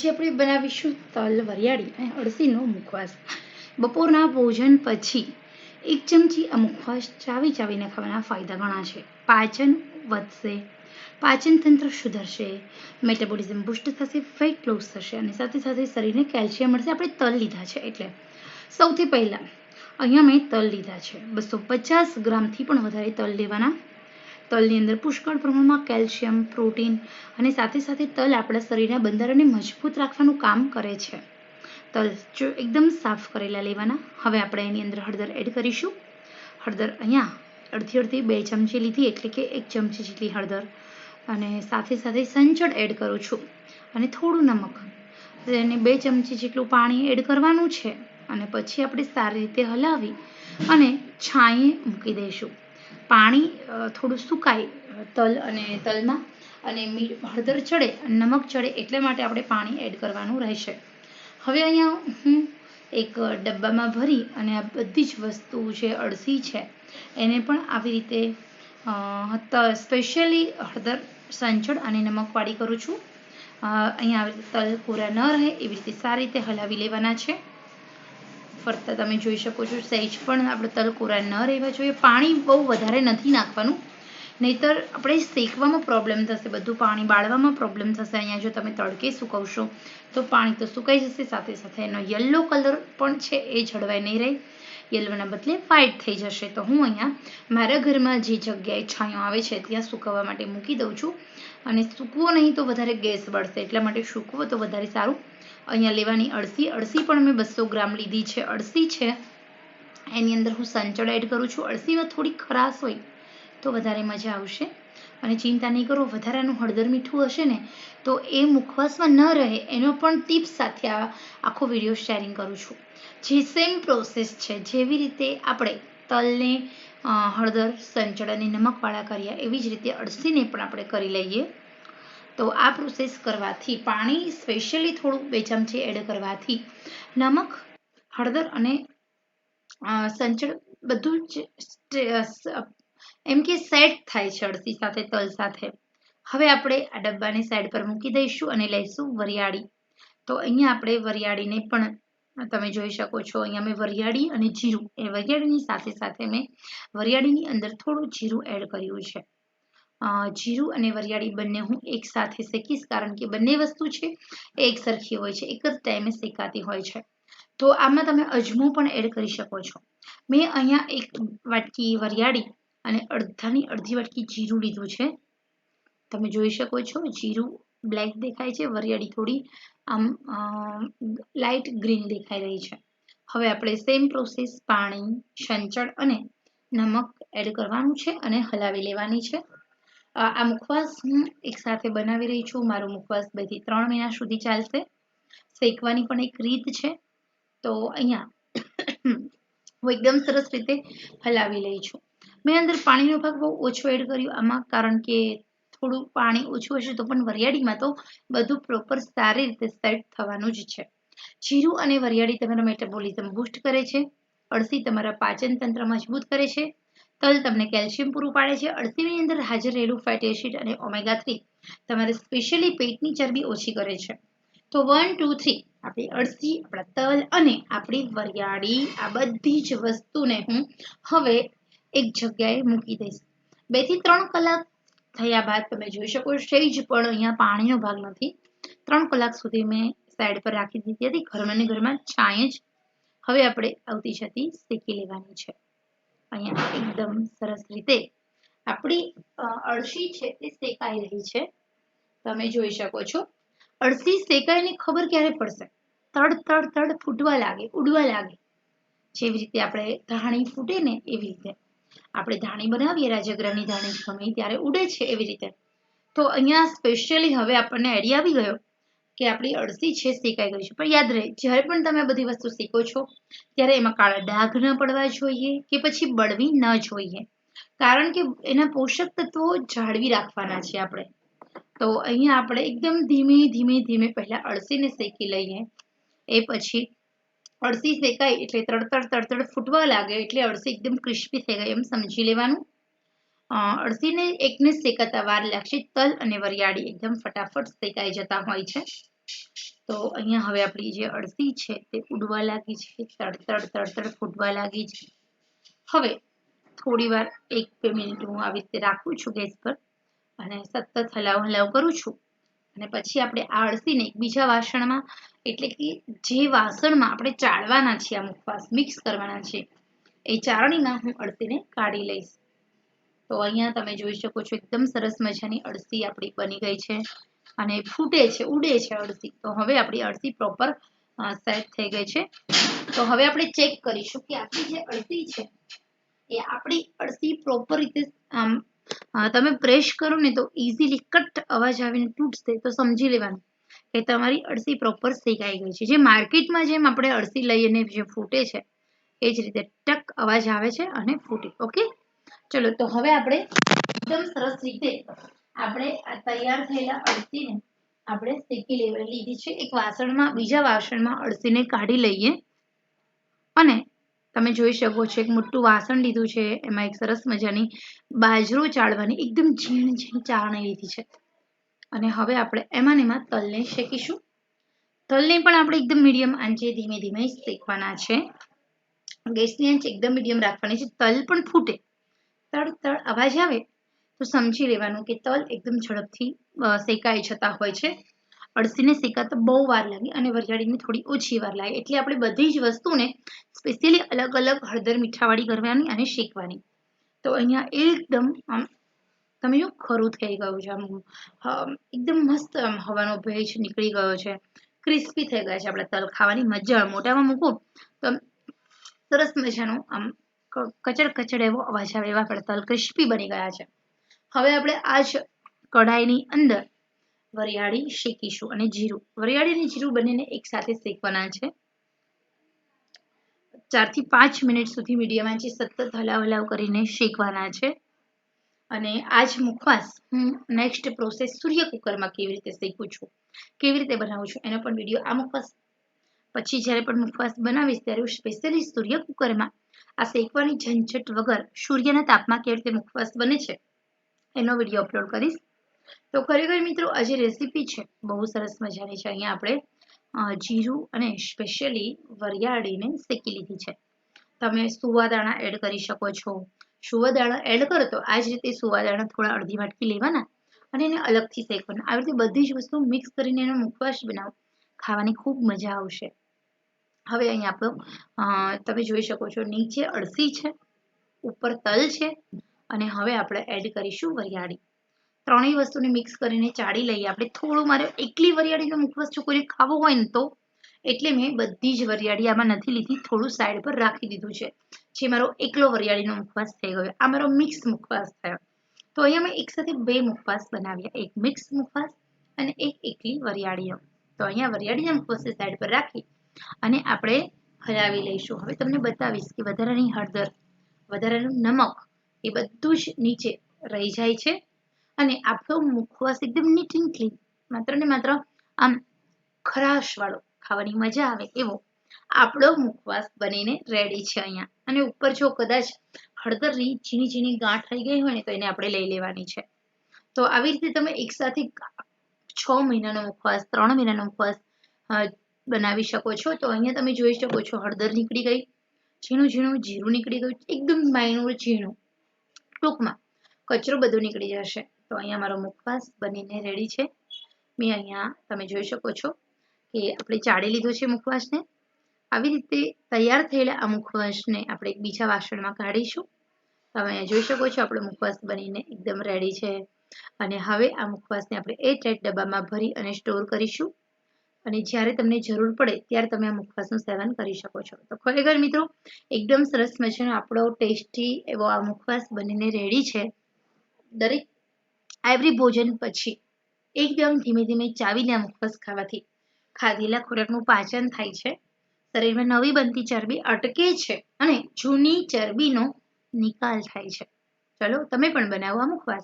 આજે આપણે બનાવીશું તલ, વરિયાળી અને અળસીનો મુખવાસ. બપોરના ભોજન પછી એક ચમચી આ મુખવાસ ચાવી ચાવીને ખાવાના ફાયદા ઘણા છે. પાચન વધશે, પાચન તંત્ર સુધરશે મેટાબોલિઝમ બુસ્ટ થશે ફેટ લોસ થશે અને સાથે સાથે શરીરને કેલ્શિયમ મળશે. આપણે તલ લીધા છે એટલે સૌથી પહેલાં અહીંયા મેં તલ લીધા છે. બસો પચાસ ગ્રામથી પણ વધારે તલ લેવાના તલની અંદર પુષ્કળ પ્રમાણમાં કેલ્શિયમ, પ્રોટીન અને સાથે સાથે તલ આપણા શરીરના બંધારણને મજબૂત રાખવાનું કામ કરે છે. તલ જો એકદમ સાફ કરેલા લેવાના, હવે આપણે એની અંદર હળદર એડ કરીશું. હળદર અહીંયા અડધી અડધી બે ચમચી લીધી, એટલે કે એક ચમચી જેટલી હળદર. અને સાથે સાથે સંચળ એડ કરું છું. અને થોડું નમક. એને બે ચમચી જેટલું પાણી એડ કરવાનું છે. અને પછી આપણે સારી રીતે હલાવી અને છાંયે મૂકી દઈશું. પાણી થોડું સુકાય તલ અને તલમાં અને હળદર ચડે નમક ચડે એટલે માટે આપણે પાણી એડ કરવાનું રહેશે. હવે અહીંયા હું એક ડબ્બામાં ભરી અને આ બધી જ વસ્તુ જે અળસી છે, એને પણ આવી રીતે સ્પેશિયલી હળદર, સંચળ અને નમકવાળી કરું છું. અહીંયા આવી તલ પૂરા ન રહે, એવી રીતે સારી રીતે હલાવી લેવાના છે. ફરતા તમે જોઈ શકો છો, સહેજ પણ આપણે તલ કોરા ન રહેવા જોઈએ. પાણી બહુ વધારે નથી નાખવાનું. નહીતર આપણે શેકવામાં પ્રોબ્લેમ થશે, બધું પાણી બાળવામાં પ્રોબ્લેમ થશે. અહીંયા જો તમે તડકે સુકવશો, તો પાણી તો સુકાઈ જશે. સાથે સાથે એનો યલો કલર પણ છે, એ જળવાઈ નહીં રહે. યલોના બદલે વ્હાઇટ થઈ જશે. તો હું અહીંયા મારા ઘરમાં જે જગ્યાએ છાંયો આવે છે, ત્યાં સૂકવવા માટે મૂકી દઉં છું. અને સૂકવો નહીં તો વધારે ગેસ બળશે. એટલા માટે સૂકવો તો વધારે સારું. અહીંયા લેવાની અળસી. અળસી પણ મેં બસો ગ્રામ લીધી છે. અળસી છે. એની અંદર હું સંચળ એડ કરું છું. અળસીમાં થોડી ખરાશ હોય તો વધારે મજા આવશે. અને ચિંતા નહીં કરો, વધારાનું હળદર મીઠું હશે ને, તો એ મુખવાસમાં ન રહે. એનો પણ ટિપ્સ સાથે આ આખો વીડિયો શેરિંગ કરું છું. જે સેમ પ્રોસેસ છે, જેવી રીતે આપણે તલને હળદર, સંચળ અને નમકવાળા કર્યા, એવી જ રીતે અળસીને પણ આપણે કરી લઈએ. તો આ પ્રોસેસ કરવાથી પાણી સ્પેશિયલી થોડું બે ચમચી એડ કરવાથી નમક, હળદર અને સંચળ બધું જ એમ કે સેટ થાય છે અળસી સાથે, તલ સાથે. હવે આપણે આ ડબ્બાની સાઈડ પર મૂકી દઈશું અને લઈશું વરિયાળી. તો અહીંયા આપણે વરિયાળીને પણ તમે જોઈ શકો છો, અહીંયા મેં વરિયાળી અને જીરું, એ વરિયાળીની સાથે સાથે મેં વરિયાળીની અંદર થોડું જીરું એડ કર્યું છે. જીરું અને વરિયાળી બંને હું એક સાથે શેકીશ કારણ કે બંને વસ્તુ છે એ એક સરખી હોય છે, એક જ ટાઈમે શેકાતી હોય છે. તો આમાં તમે અજમો પણ એડ કરી શકો છો. મેં અહીંયા એક વાટકી વરિયાળી અને અડધાની અડધી વાટકી જીરું લીધું છે. તમે જોઈ શકો છો જીરું બ્લેક દેખાય છે, વરિયાળી થોડી આમ લાઇટ ગ્રીન દેખાઈ રહી છે. હવે આપણે સેમ પ્રોસેસ પાણી, સંચળ અને નમક એડ કરવાનું છે અને હલાવી લેવાની છે. આ મુખવાસ હું એક સાથે બનાવી રહી છું. મારો મુખવાસ બેથી ત્રણ મહિના સુધી ચાલશે. શેકવાની પણ એક રીત છે. તો અહીંયા હું એકદમ સરસ રીતે હલાવી લઈ છું. મેં અંદર પાણીનો ભાગ બહુ ઓછો એડ કર્યો આમાં, કારણ કે થોડું પાણી ઓછું હશે તો પણ વરિયાળીમાં તો બધું પ્રોપર સારી રીતે સેટ થવાનું જ છે. જીરું અને વરિયાળી તમારા મેટાબોલિઝમ બૂસ્ટ કરે છે. અળસી તમારા પાચન તંત્ર મજબૂત કરે છે. તલ તમને કેલ્શિયમ પૂરું પાડે છે. અળસીની અંદર હાજર રહેલું ફેટી એસિડ અને ઓમેગા થ્રી તમારે સ્પેશિયલી પેટની ચરબી ઓછી કરે છે. તો વન ટુ થ્રી આપણી અળસી, આપણા તલ અને આપણી વરિયાળી, આ બધી જ વસ્તુને હું હવે એક જગ્યાએ મૂકી દઈશ. બેથી ત્રણ કલાક થયા બાદ તમે જોઈ શકો સેજ પણ અહીંયા પાણીનો ભાગ નથી. ત્રણ કલાક સુધી મેં સાઈડ પર રાખી દીધી હતી. ઘરમાં ઘરમાં છાંય જ હવે આપણે આવતી જતી શેકી લેવાની છે. અહીંયા એકદમ સરસ રીતે આપણી અળસી છે તે શેકાઈ રહી છે. તમે જોઈ શકો છો. અળસી શેકાઈની ખબર ક્યારે પડશે? તડ તડ તડ ફૂટવા લાગે, ઉડવા લાગે. જેવી રીતે આપણે ધાણી ફૂટે ને એવી રીતે. આપણે ધાણી બનાવીએ, રાજગરાની ધાણી ગમે ત્યારે ઉડે છે એવી રીતે. તો અહીંયા સ્પેશિયલી હવે આપણને આઈડિયા આવી ગયો કે આપણી અળસી છે શેકાઈ ગઈ છે. પણ યાદ રહે, જ્યારે પણ તમે બધી વસ્તુ શીખો છો, ત્યારે એમાં કાળા ડાઘ ન પડવા જોઈએ કે પછી બળવી ન જોઈએ. કારણ કે એના પોષક તત્વો જાળવી રાખવાના છે આપણે. તો અહીંયા આપણે એકદમ ધીમે ધીમે ધીમે પહેલા અળસીને શેકી લઈએ. એ પછી અળસી શેકાય એટલે તડતડ તડતડ ફૂટવા લાગે એટલે અળસી એકદમ ક્રિસ્પી થઈ ગઈ એમ સમજી લેવાનું. અળસીને એકને શેકાતા વાર લાગશે, તલ અને વરિયાળી એકદમ ફટાફટ શેકાઈ જતા હોય છે. તો અહીંયા હવે આપણી જે અળસી છે તે ઉડવા લાગી છે તડતડ તડતડ ફૂટવા લાગી છે. હવે થોડી વાર એક, બે મિનિટ હું આવી રીતે રાખું છું ગેસ પર અને સતત હલાવ હલાવ કરું છું. અને પછી આપણે આ અળસીને એક બીજા વાસણમાં, એટલે કે જે વાસણમાં આપણે ચાળવાના છીએ, આ મુખવાસ મિક્સ કરવાના છે એ ચાળણીમાં હું અળસીને કાઢી લઈશ. તો અહીંયા તમે જોઈ શકો છો, એકદમ સરસ મજાની અળસી આપણી બની ગઈ છે. અને ફૂટે છે, ઉડે છે અળસી. તો હવે આપણી અળસી પ્રોપર સેટ થઈ ગઈ છે. તો હવે આપણે ચેક કરીશું કે આપણી જે અળસી છે, એ આપણી અળસી પ્રોપર રીતે, આમ તમે પ્રેસ કરો ને તો ઇઝીલી કટ અવાજ આવીને તૂટશે. તો સમજી લેવાનું કે તમારી અળસી પ્રોપર શેકાઈ ગઈ છે. જે માર્કેટમાં જેમ આપણે અળસી લઈને જે ફૂટે છે, એ જ રીતે ટક અવાજ આવે છે અને ફૂટે. ઓકે? ચલો, તો હવે આપણે એકદમ સરસ રીતે આપણે આ તૈયાર થયેલા અળસીને આપણે શેકી લેવા, લીધી છે. એક વાસણમાં, બીજા વાસણમાં અળસીને કાઢી લઈએ. અને તમે જોઈ શકો છો, એક મોટું વાસણ લીધું છે. એમાં એક સરસ મજાની બાજરો ચાળવાની એકદમ ઝીણ ઝીણ ચાળણી લીધી છે. અને હવે આપણે એમાં એમાં તલને શેકીશું. તલને પણ આપણે એકદમ મીડિયમ આંચે ધીમે ધીમે શેકવાના છે. ગેસની આંચ એકદમ મીડિયમ રાખવાની છે. તલ પણ ફૂટે. તળ તળ, અવાજ આવે? તો સમજી લેવાનું કે તલ એકદમ ઝડપથી શેકાઈ જતા હોય છે. અળસીને શેકાતા બહુ વાર લાગે અને વરિયાળીને થોડી ઓછી વાર લાગે. એટલે આપણે બધી જ વસ્તુને સ્પેશિયલી અલગ અલગ હળદર મીઠાવાળી કરવાની અને શેકવાની. તો અહીંયા એકદમ આમ, તમે જો ખરું થઈ ગયું છે. આમ એકદમ મસ્ત આમ હવાનો ભેજ નીકળી ગયો છે. ક્રિસ્પી થઈ ગયા છે આપણે તલ ખાવાની. મજા મોટામાં મૂકો તો સરસ મજાનું આમ કચડ કચડ એવો અવાજ આવે એવા આપણે તલ ક્રિસ્પી બની ગયા છે. હવે આપણે આ જ કઢાઈની અંદર વરિયાળી શેકીશું અને જીરું. વરિયાળી અને જીરું બંનેને એકસાથે શેકવાના છે. ચારથી પાંચ મિનિટ સુધી મીડિયમ આંચે સતત હલાવ હલાવ કરીને શેકવાના છે. અને આ જ મુખવાસ હું નેક્સ્ટ પ્રોસેસ સૂર્ય કુકરમાં કેવી રીતે શેકું છું, કેવી રીતે બનાવું છું, એનો પણ વીડિયો આ મુખવાસ. પછી જ્યારે પણ મુખવાસ બનાવીશ ત્યારે હું સ્પેશિયલી સૂર્ય કુકરમાં આ શેકવાની ઝંઝટ વગર સૂર્યના તાપમાં કેવી રીતે મુખવાસ બને છે એનો વીડિયો અપલોડ કરીશ. તો ખરેખર મિત્રો, આ જે રેસીપી છે, બહુ સરસ મજાની છે. અહીંયા આપણે જીરું અને સ્પેશિયલી વરિયાળીને શેકી લીધી છે. તમે સુવાદાણા એડ કરી શકો છો. સુવાદાણા એડ કરો તો આ જ રીતે સુવાદાણા થોડા અડધી વાટકી લેવાના અને એને અલગથી શેકવાના. આવી રીતે બધી જ વસ્તુ મિક્સ કરીને એનો મુખવાસ બનાવો. ખાવાની ખૂબ મજા આવશે. હવે અહીંયા આપણો તમે જોઈ શકો છો નીચે અળસી છે, ઉપર તલ છે અને હવે આપણે એડ કરીશું વરિયાળી. ત્રણેય વસ્તુને મિક્સ કરીને ચાળી લઈએ. આપણે થોડું મારે એકલી વરિયાળીનો મુખવાસ કોઈને ખાવો હોય ને તો, એટલે મેં બધી જ વરિયાળી આમાં નથી લીધી. થોડું સાઈડ પર રાખી દીધું છે. જે મારો એકલો વરિયાળીનો મુખવાસ થઈ ગયો. આ મારો મિક્સ મુખવાસ થયો. તો અહીંયા મેં એક સાથે બે મુખવાસ બનાવ્યા. એક મિક્સ મુખવાસ અને એક એકલી વરિયાળીનો. તો અહીંયા વરિયાળીના મુખવાસને સાઈડ પર રાખી અને આપણે હલાવી લઈશું. હવે તમને બતાવીશ કે વધારાની હળદર, વધારાનું નમક એ બધું જ નીચે રહી જાય છે. અને આપણો મુખવાસ એકદમ નીટ એન્ડ ક્લીન માત્ર ને માત્ર આમ ખરાશવાળો, ખાવાની મજા આવે એવો આપણો મુખવાસ બનીને રેડી છે અહીંયા. અને ઉપર જો કદાચ હળદરની ઝીણી ઝીણી ગાંઠ થઈ ગઈ હોય ને તો એને આપણે લઈ લેવાની છે. તો આવી રીતે તમે એકસાથે છ મહિનાનો મુખવાસ, ત્રણ મહિનાનો મુખવાસ બનાવી શકો છો. તો અહીંયા તમે જોઈ શકો છો હળદર નીકળી ગઈ, ઝીણું ઝીણું જીરું નીકળી ગયું, એકદમ માઇનોર ઝીણું. ટૂંકમાં કચરો બધું નીકળી જશે. તો અહીંયા મારો મુખવાસ બનીને રેડી છે. મેં અહીંયા તમે જોઈ શકો છો કે આપણે ચાળી લીધો છે મુખવાસને. આવી રીતે તૈયાર થયેલા આ મુખવાસને આપણે એક બીજા વાસણમાં કાઢીશું. તમે જોઈ શકો છો આપણો મુખવાસ બનીને એકદમ રેડી છે. અને હવે આ મુખવાસને આપણે એ ટાઈટ ડબ્બામાં ભરી અને સ્ટોર કરીશું. અને જ્યારે તમને જરૂર પડે ત્યારે તમે આ મુખવાસનું સેવન કરી શકો છો. તો ખરેખર મિત્રો, એકદમ સરસ મજાનો આપણો ટેસ્ટી એવો આ મુખવાસ બનીને રેડી છે. દરેક એવરી ભોજન પછી એકદમ ધીમે ધીમે ચાવીને આ મુખવાસ ખાવાથી ખાધેલા ખોરાકનું પાચન થાય છે. શરીરમાં નવી બનતી ચરબી અટકે છે અને જૂની ચરબીનો નિકાલ થાય છે. ચલો, તમે પણ બનાવો આ મુખવાસ.